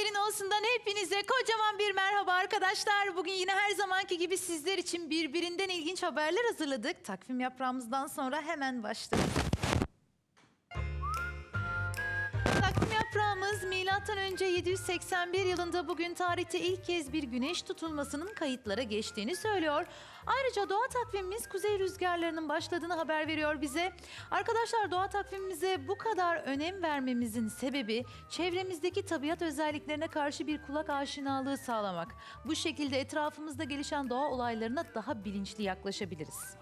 Haberin olsundan hepinize kocaman bir merhaba arkadaşlar. Bugün yine her zamanki gibi sizler için birbirinden ilginç haberler hazırladık. Takvim yaprağımızdan sonra hemen başlıyoruz. Takvim yaprağımız milattan önce 781 yılında bugün tarihte ilk kez bir güneş tutulmasının kayıtlara geçtiğini söylüyor. Ayrıca doğa takvimimiz kuzey rüzgarlarının başladığını haber veriyor bize. Arkadaşlar doğa takvimimize bu kadar önem vermemizin sebebi çevremizdeki tabiat özelliklerine karşı bir kulak aşinalığı sağlamak. Bu şekilde etrafımızda gelişen doğa olaylarına daha bilinçli yaklaşabiliriz.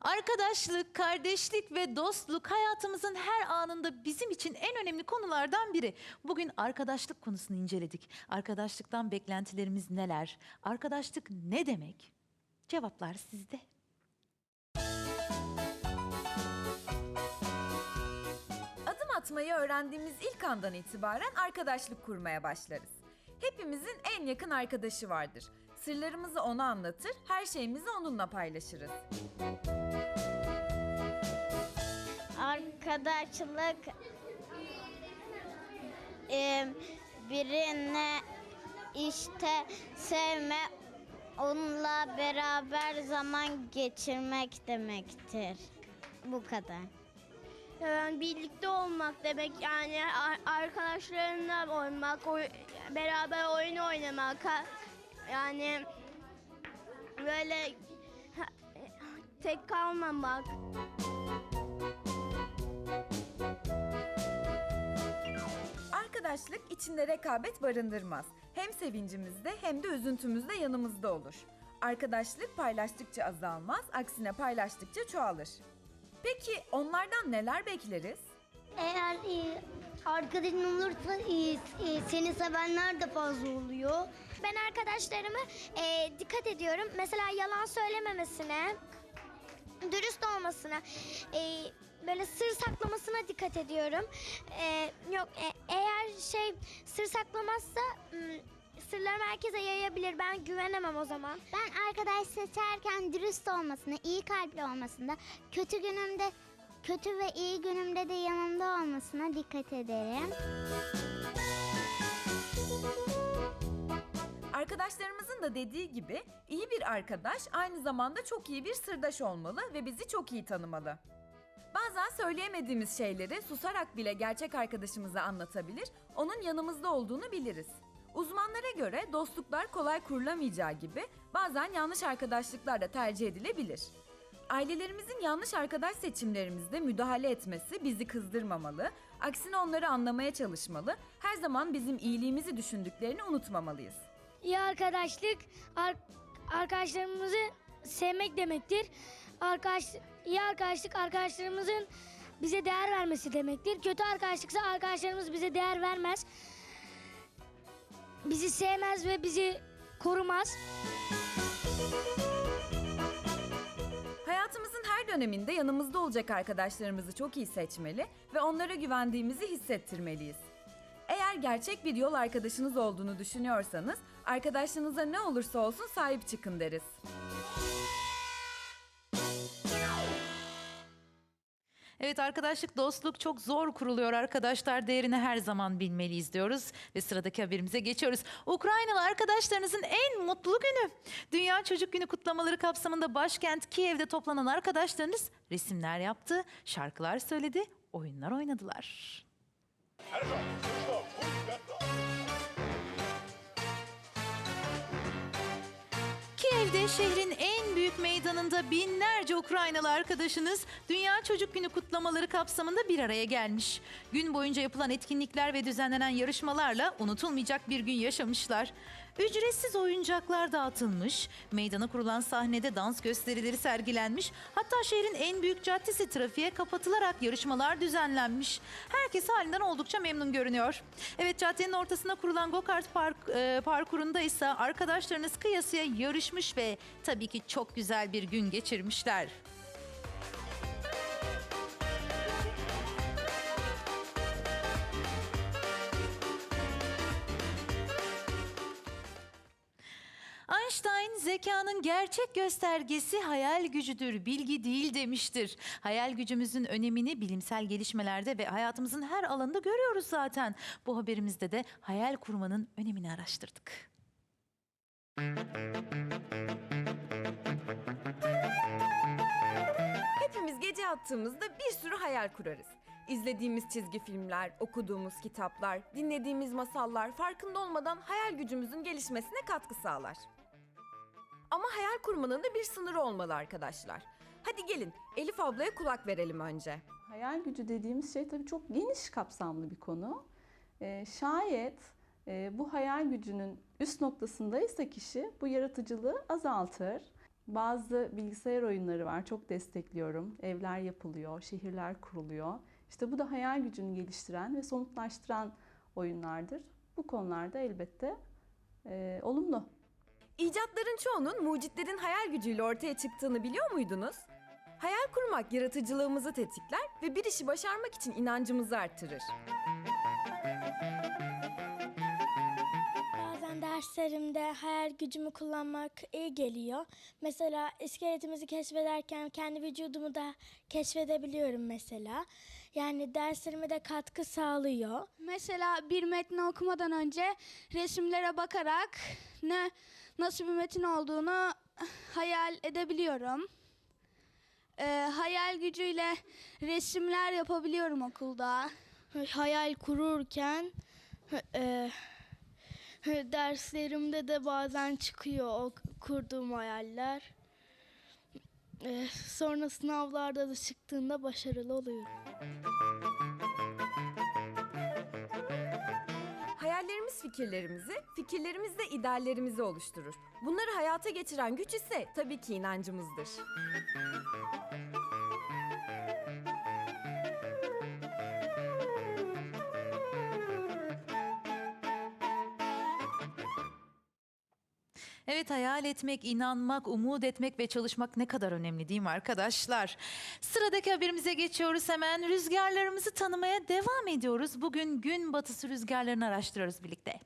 Arkadaşlık, kardeşlik ve dostluk hayatımızın her anında bizim için en önemli konulardan biri. Bugün arkadaşlık konusunu inceledik. Arkadaşlıktan beklentilerimiz neler? Arkadaşlık ne demek? Cevaplar sizde. Adım atmayı öğrendiğimiz ilk andan itibaren arkadaşlık kurmaya başlarız. Hepimizin en yakın arkadaşı vardır. Sırlarımızı ona anlatır, her şeyimizi onunla paylaşırız. Arkadaşlık e, birine işte sevme, onunla beraber zaman geçirmek demektir. Bu kadar. Yani birlikte olmak demek yani ar- arkadaşlarınla olmak, beraber oyun oynamak. Yani böyle ha- tek kalmamak. Arkadaşlık içinde rekabet barındırmaz. Hem sevincimizde hem de üzüntümüzde yanımızda olur. Arkadaşlık paylaştıkça azalmaz, aksine paylaştıkça çoğalır. Peki onlardan neler bekleriz? Eğer e, arkadaşın olursa e, seni sevenler de fazla oluyor. Ben arkadaşlarımı e, dikkat ediyorum. Mesela yalan söylememesine, dürüst olmasına, e, böyle sır saklamasına dikkat ediyorum. E, yok e, eğer şey sır saklamazsa sırlarımı herkese yayabilir. Ben güvenemem o zaman. Ben arkadaş seçerken dürüst olmasına, iyi kalpli olmasına, kötü günümde kötü ve iyi günümde de yanımda olmasına dikkat ederim. Arkadaşlarımızın da dediği gibi iyi bir arkadaş aynı zamanda çok iyi bir sırdaş olmalı ve bizi çok iyi tanımalı. Bazen söyleyemediğimiz şeyleri susarak bile gerçek arkadaşımıza anlatabilir, onun yanımızda olduğunu biliriz. Uzmanlara göre dostluklar kolay kurulamayacağı gibi bazen yanlış arkadaşlıklar da tercih edilebilir. Ailelerimizin yanlış arkadaş seçimlerimizde müdahale etmesi bizi kızdırmamalı, aksine onları anlamaya çalışmalı, her zaman bizim iyiliğimizi düşündüklerini unutmamalıyız. İyi arkadaşlık ar- arkadaşlarımızı sevmek demektir. Arkadaş iyi arkadaşlık arkadaşlarımızın bize değer vermesi demektir. Kötü arkadaşlıksa arkadaşlarımız bize değer vermez. Bizi sevmez ve bizi korumaz. Hayatımızın her döneminde yanımızda olacak arkadaşlarımızı çok iyi seçmeli ve onlara güvendiğimizi hissettirmeliyiz. Eğer gerçek bir yol arkadaşınız olduğunu düşünüyorsanız, arkadaşınıza ne olursa olsun sahip çıkın deriz. Evet arkadaşlık, dostluk çok zor kuruluyor arkadaşlar. Değerini her zaman bilmeliyiz diyoruz. Ve sıradaki haberimize geçiyoruz. Ukraynalı arkadaşlarınızın en mutlu günü. Dünya Çocuk Günü kutlamaları kapsamında başkent Kiev'de toplanan arkadaşlarınız resimler yaptı, şarkılar söyledi, oyunlar oynadılar. Kiev'de şehrin en büyük meydanında binlerce Ukraynalı arkadaşınız Dünya Çocuk Günü kutlamaları kapsamında bir araya gelmiş. Gün boyunca yapılan etkinlikler ve düzenlenen yarışmalarla unutulmayacak bir gün yaşamışlar. Ücretsiz oyuncaklar dağıtılmış, meydana kurulan sahnede dans gösterileri sergilenmiş, hatta şehrin en büyük caddesi trafiğe kapatılarak yarışmalar düzenlenmiş. Herkes halinden oldukça memnun görünüyor. Evet caddenin ortasına kurulan go-kart park, e, parkurunda ise arkadaşlarınız kıyasıya yarışmış ve tabii ki çok güzel bir gün geçirmişler. Einstein zekanın gerçek göstergesi hayal gücüdür, bilgi değil demiştir. Hayal gücümüzün önemini bilimsel gelişmelerde ve hayatımızın her alanında görüyoruz zaten. Bu haberimizde de hayal kurmanın önemini araştırdık. Hepimiz gece yattığımızda bir sürü hayal kurarız. İzlediğimiz çizgi filmler, okuduğumuz kitaplar, dinlediğimiz masallar farkında olmadan hayal gücümüzün gelişmesine katkı sağlar. Ama hayal kurmanın da bir sınırı olmalı arkadaşlar. Hadi gelin Elif ablaya kulak verelim önce. Hayal gücü dediğimiz şey tabii çok geniş kapsamlı bir konu. Ee, şayet e, bu hayal gücünün üst noktasındaysa kişi bu yaratıcılığı azaltır. Bazı bilgisayar oyunları var, çok destekliyorum. Evler yapılıyor, şehirler kuruluyor. İşte bu da hayal gücünü geliştiren ve somutlaştıran oyunlardır. Bu konularda elbette e, olumlu. İcatların çoğunun mucitlerin hayal gücüyle ortaya çıktığını biliyor muydunuz? Hayal kurmak yaratıcılığımızı tetikler ve bir işi başarmak için inancımızı arttırır. Bazen derslerimde hayal gücümü kullanmak iyi geliyor. Mesela iskeletimizi keşfederken kendi vücudumu da keşfedebiliyorum mesela. Yani derslerime de katkı sağlıyor. Mesela bir metni okumadan önce resimlere bakarak ne nasıl bir metin olduğunu hayal edebiliyorum. Ee, hayal gücüyle resimler yapabiliyorum okulda. hayal kururken e, derslerimde de bazen çıkıyor o kurduğum hayaller. E, sonra sınavlarda da çıktığında başarılı oluyorum. Fikirlerimizi, fikirlerimiz de ideallerimizi oluşturur. Bunları hayata geçiren güç ise tabii ki inancımızdır. Evet hayal etmek, inanmak, umut etmek ve çalışmak ne kadar önemli değil mi arkadaşlar? Sıradaki haberimize geçiyoruz hemen. Rüzgarlarımızı tanımaya devam ediyoruz. Bugün gün batısı rüzgarlarını araştırıyoruz birlikte.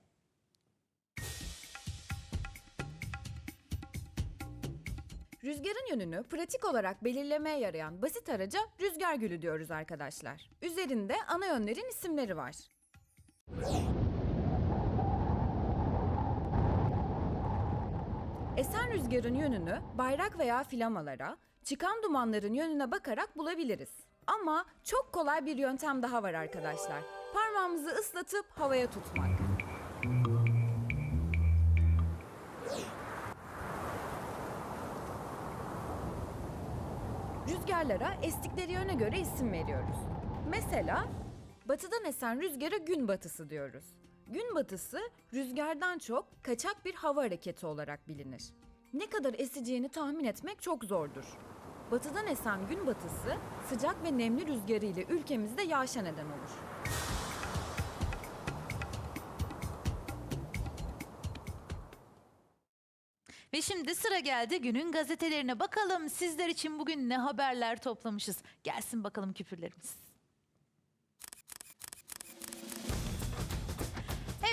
Rüzgarın yönünü pratik olarak belirlemeye yarayan basit araca rüzgar gülü diyoruz arkadaşlar. Üzerinde ana yönlerin isimleri var. Esen rüzgarın yönünü bayrak veya flamalara, çıkan dumanların yönüne bakarak bulabiliriz. Ama çok kolay bir yöntem daha var arkadaşlar. Parmağımızı ıslatıp havaya tutmak. Rüzgarlara estikleri yöne göre isim veriyoruz. Mesela batıdan esen rüzgara gün batısı diyoruz. Gün batısı rüzgardan çok kaçak bir hava hareketi olarak bilinir. Ne kadar eseceğini tahmin etmek çok zordur. Batıdan esen gün batısı sıcak ve nemli rüzgarı ile ülkemizde yağışa neden olur. Ve şimdi sıra geldi günün gazetelerine bakalım sizler için bugün ne haberler toplamışız. Gelsin bakalım küpürlerimiz.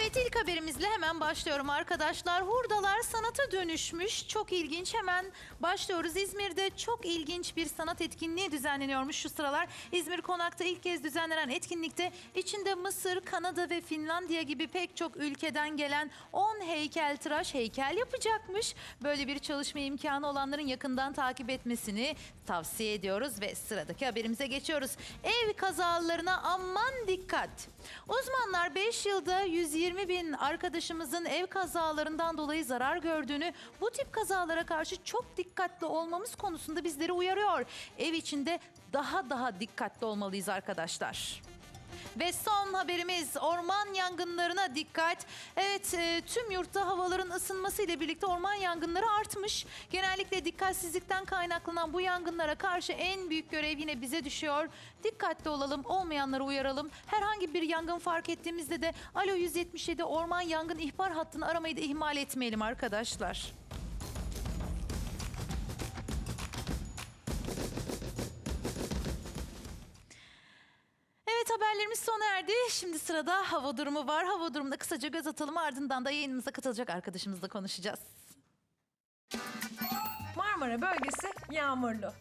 Evet ilk haberimizle hemen başlıyorum arkadaşlar. Hurdalar sanata dönüşmüş. Çok ilginç. Hemen başlıyoruz. İzmir'de çok ilginç bir sanat etkinliği düzenleniyormuş şu sıralar. İzmir Konak'ta ilk kez düzenlenen etkinlikte içinde Mısır, Kanada ve Finlandiya gibi pek çok ülkeden gelen 10 heykeltıraş heykel yapacakmış. Böyle bir çalışma imkanı olanların yakından takip etmesini tavsiye ediyoruz ve sıradaki haberimize geçiyoruz. Ev kazalarına aman dikkat. Uzmanlar 5 yılda 120 bin arkadaşımızın ev kazalarından dolayı zarar gördüğünü, bu tip kazalara karşı çok dikkatli olmamız konusunda bizleri uyarıyor. Ev içinde daha daha dikkatli olmalıyız arkadaşlar. Ve son haberimiz orman yangınlarına dikkat. Evet e, tüm yurtta havaların ısınması ile birlikte orman yangınları artmış. Genellikle dikkatsizlikten kaynaklanan bu yangınlara karşı en büyük görev yine bize düşüyor. Dikkatli olalım, olmayanları uyaralım. Herhangi bir yangın fark ettiğimizde de Alo 177 orman yangın ihbar hattını aramayı da ihmal etmeyelim arkadaşlar. Haberlerimiz sona erdi. Şimdi sırada hava durumu var. Hava durumuna kısaca göz atalım ardından da yayınımıza katılacak arkadaşımızla konuşacağız. Marmara bölgesi yağmurlu.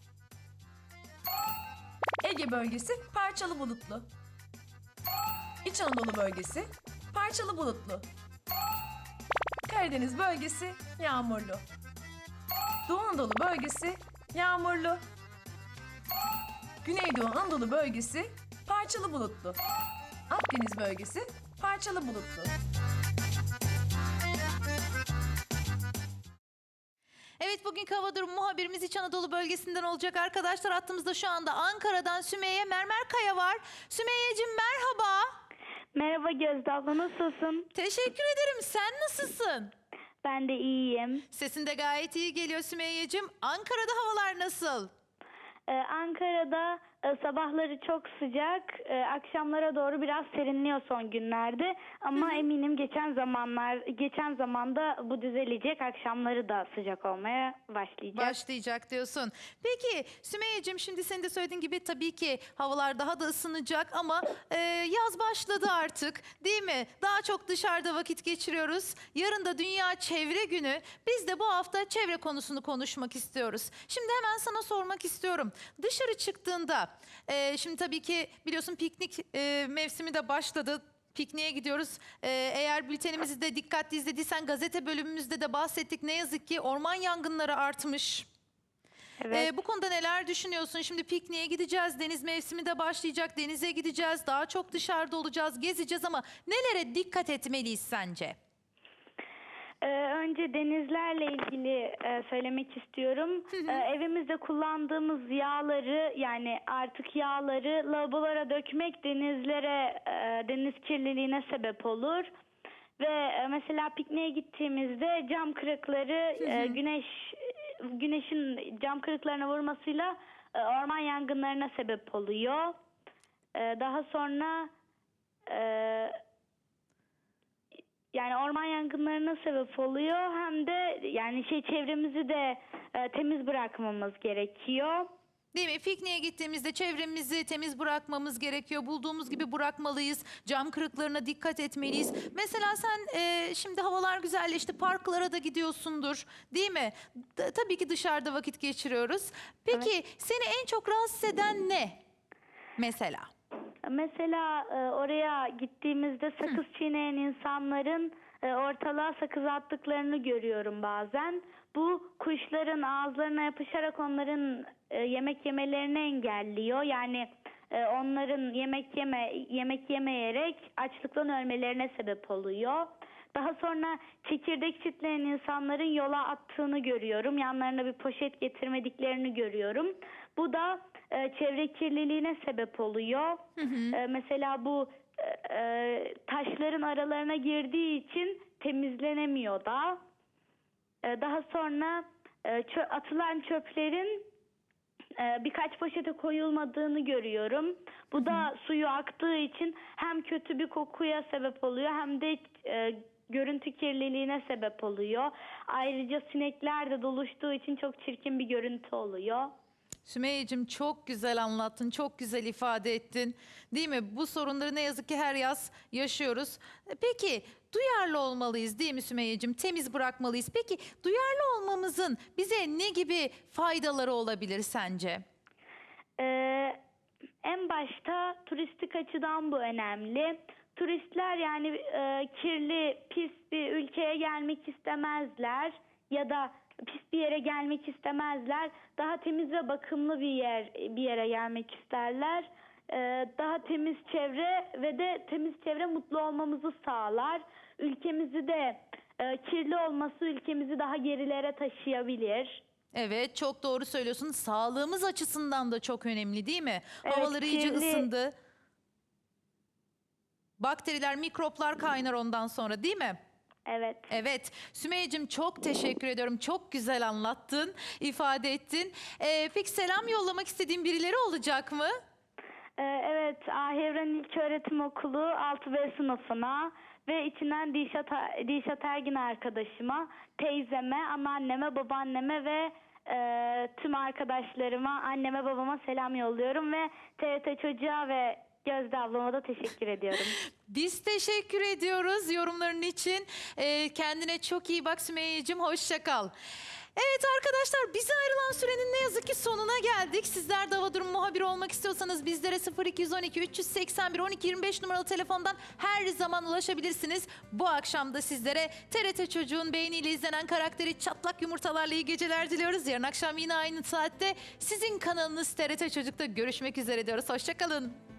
Ege bölgesi parçalı bulutlu. İç Anadolu bölgesi parçalı bulutlu. Karadeniz bölgesi yağmurlu. Doğu Anadolu bölgesi yağmurlu. Güneydoğu Anadolu bölgesi parçalı bulutlu. Akdeniz bölgesi parçalı bulutlu. Evet bugünkü hava durumu muhabirimiz İç Anadolu bölgesinden olacak arkadaşlar. Hattımızda şu anda Ankara'dan Sümeyye Mermerkaya var. Sümeyye'cim merhaba. Merhaba Gözde abla nasılsın? Teşekkür ederim. Sen nasılsın? Ben de iyiyim. Sesin de gayet iyi geliyor Sümeyye'cim. Ankara'da havalar nasıl? Ee, Ankara'da sabahları çok sıcak, e, akşamlara doğru biraz serinliyor son günlerde. Ama eminim geçen zamanlar, geçen zamanda bu düzelecek. Akşamları da sıcak olmaya başlayacak. Başlayacak diyorsun. Peki Sümeyye'cim şimdi senin de söylediğin gibi tabii ki havalar daha da ısınacak ama e, yaz başladı artık değil mi? Daha çok dışarıda vakit geçiriyoruz. Yarın da Dünya Çevre Günü. Biz de bu hafta çevre konusunu konuşmak istiyoruz. Şimdi hemen sana sormak istiyorum. Dışarı çıktığında e, şimdi tabii ki biliyorsun piknik e, mevsimi de başladı. Pikniğe gidiyoruz. Ee, eğer bültenimizi de dikkatli izlediysen gazete bölümümüzde de bahsettik. Ne yazık ki orman yangınları artmış. Evet. Ee, bu konuda neler düşünüyorsun? Şimdi pikniğe gideceğiz. Deniz mevsimi de başlayacak. Denize gideceğiz. Daha çok dışarıda olacağız. Gezeceğiz ama nelere dikkat etmeliyiz sence? Ee, önce denizlerle ilgili e, söylemek istiyorum. Ee, evimizde kullandığımız yağları yani artık yağları lavabolara dökmek denizlere e, deniz kirliliğine sebep olur. Ve e, mesela pikniğe gittiğimizde cam kırıkları güneş güneşin cam kırıklarına vurmasıyla orman yangınlarına sebep oluyor. Daha sonra yani orman yangınlarına sebep oluyor hem de yani şey çevremizi de e, temiz bırakmamız gerekiyor. Değil mi? Pikniğe gittiğimizde çevremizi temiz bırakmamız gerekiyor. Bulduğumuz gibi bırakmalıyız. Cam kırıklarına dikkat etmeliyiz. Mesela sen e, şimdi havalar güzelleşti. Parklara da gidiyorsundur. Değil mi? D- tabii ki dışarıda vakit geçiriyoruz. Peki seni en çok rahatsız eden ne? Mesela. Mesela e, oraya gittiğimizde sakız çiğneyen insanların e, ortalığa sakız attıklarını görüyorum bazen. Bu kuşların ağızlarına yapışarak onların e, yemek yemelerini engelliyor. Yani e, onların yemek yeme yemek yemeyerek açlıktan ölmelerine sebep oluyor. Daha sonra çekirdek çitleyen insanların yola attığını görüyorum. Yanlarına bir poşet getirmediklerini görüyorum. Bu da e, çevre kirliliğine sebep oluyor. E, mesela bu e, e, taşların aralarına girdiği için temizlenemiyor da. E, daha sonra e, çö- atılan çöplerin e, birkaç poşete koyulmadığını görüyorum. Bu da suyu aktığı için hem kötü bir kokuya sebep oluyor hem de e, görüntü kirliliğine sebep oluyor. Ayrıca sinekler de doluştuğu için çok çirkin bir görüntü oluyor. Sümeyye'cim çok güzel anlattın, çok güzel ifade ettin. Değil mi? Bu sorunları ne yazık ki her yaz yaşıyoruz. E, Peki duyarlı olmalıyız değil mi Sümeyye'cim? Temiz bırakmalıyız. Peki duyarlı olmamızın bize ne gibi faydaları olabilir sence? Ee, en başta turistik açıdan bu önemli. Turistler yani e, kirli, pis bir ülkeye gelmek istemezler ya da pis bir yere gelmek istemezler. Daha temiz ve bakımlı bir yer bir yere gelmek isterler. Ee, daha temiz çevre ve de temiz çevre mutlu olmamızı sağlar. Ülkemizi de e, kirli olması ülkemizi daha gerilere taşıyabilir. Evet çok doğru söylüyorsun. Sağlığımız açısından da çok önemli değil mi? Evet, Havalar iyice kirli- ısındı. Bakteriler, mikroplar kaynar ondan sonra değil mi? Evet. Evet Sümeyye'cim çok teşekkür ediyorum. Çok güzel anlattın, ifade ettin. Ee, peki selam yollamak istediğin birileri olacak mı? Ee, evet, Ahevren İlköğretim Okulu 6B sınıfına ve içinden Dişat, Dişat Ergin arkadaşıma, teyzeme, anneanneme, babaanneme ve e, tüm arkadaşlarıma, anneme, babama selam yolluyorum ve TRT Çocuğa ve Gözde ablama da teşekkür ediyorum. Biz teşekkür ediyoruz yorumların için. Ee, kendine çok iyi bak Sümeyye'cim, hoşça kal. Evet arkadaşlar bize ayrılan sürenin ne yazık ki sonuna geldik. Sizler de hava durum muhabiri olmak istiyorsanız bizlere 0212 381 12 25 numaralı telefondan her zaman ulaşabilirsiniz. Bu akşam da sizlere TRT Çocuğun beğeniyle izlenen karakteri Çatlak Yumurtalarla iyi geceler diliyoruz. Yarın akşam yine aynı saatte sizin kanalınız TRT Çocuk'ta görüşmek üzere diyoruz. Hoşçakalın.